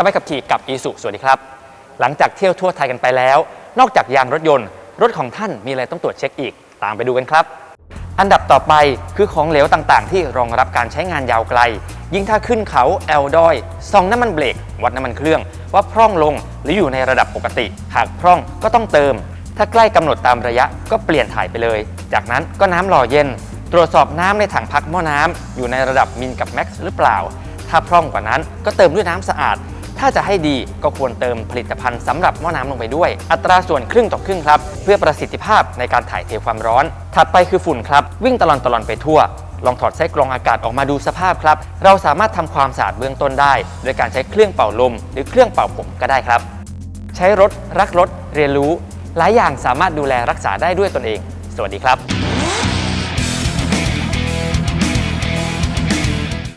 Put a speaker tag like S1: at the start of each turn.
S1: สมัยขับขี่กับอีสุสวัสดีครับ หลังจากเที่ยวทั่วไทยกันไปแล้ว นอกจากยางรถยนต์ รถของท่านมีอะไรต้องตรวจเช็คอีก ตามไปดูกันครับ อันดับต่อไปคือของเหลวต่างๆ ที่รองรับการใช้งานยาวไกล ยิ่งถ้าขึ้นเขาแอลดอยส่องน้ำมันเบรกวัดน้ำมันเครื่อง ว่าพร่องลงหรืออยู่ในระดับปกติ หากพร่องก็ต้องเติม ถ้าใกล้กำหนดตามระยะก็เปลี่ยนถ่ายไปเลย จากนั้นก็น้ำหล่อเย็น ตรวจสอบน้ำในถังพักหม้อน้ำอยู่ในระดับมิลกับแม็กซ์หรือเปล่าถ้าพร่องกว่านั้นก็เติมด้วยน้ำสะอาด ถ้าจะให้ดีก็ควรเติมผลิตภัณฑ์สำหรับหม้อน้ำลงไปด้วย อัตราส่วนครึ่งต่อครึ่งครับ เพื่อประสิทธิภาพในการถ่ายเทความร้อน ถัดไปคือฝุ่นครับ วิ่งตลอนตลอนไปทั่ว ลองถอดไส้กรองอากาศออกมาดูสภาพครับ เราสามารถทำความสะอาดเบื้องต้นได้ โดยการใช้เครื่องเป่าลม หรือเครื่องเป่าผมก็ได้ครับ ใช้รถรักรถเรียนรู้ หลายอย่างสามารถดูแลรักษาได้ด้วยตนเอง สวัสดีครับ